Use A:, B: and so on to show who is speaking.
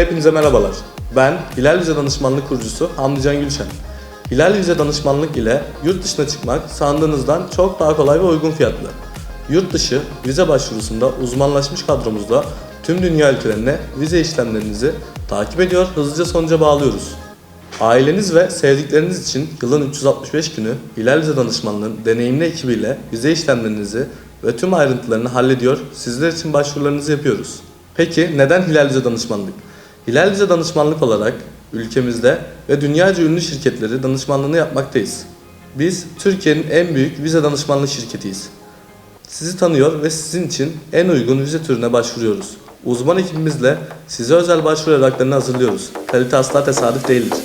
A: hepinize merhabalar. Ben Hilal Vize Danışmanlık kurucusu Hamdi Can Gülşen. Hilal Vize Danışmanlık ile yurt dışına çıkmak sandığınızdan çok daha kolay ve uygun fiyatlı. Yurt dışı vize başvurusunda uzmanlaşmış kadromuzla tüm dünya ülkelerine vize işlemlerinizi takip ediyor, hızlıca sonuca bağlıyoruz. Aileniz ve sevdikleriniz için yılın 365 günü Hilal Vize Danışmanlığı'nın deneyimli ekibiyle vize işlemlerinizi ve tüm ayrıntılarını hallediyor, sizler için başvurularınızı yapıyoruz. Peki neden Hilal Vize Danışmanlık? Hilal Vize Danışmanlık olarak ülkemizde ve dünyaca ünlü şirketleri danışmanlığını yapmaktayız. Biz Türkiye'nin en büyük vize danışmanlık şirketiyiz. Sizi tanıyor ve sizin için en uygun vize türüne başvuruyoruz. Uzman ekibimizle size özel başvuru evraklarını hazırlıyoruz. Kalite asla tesadüf değildir.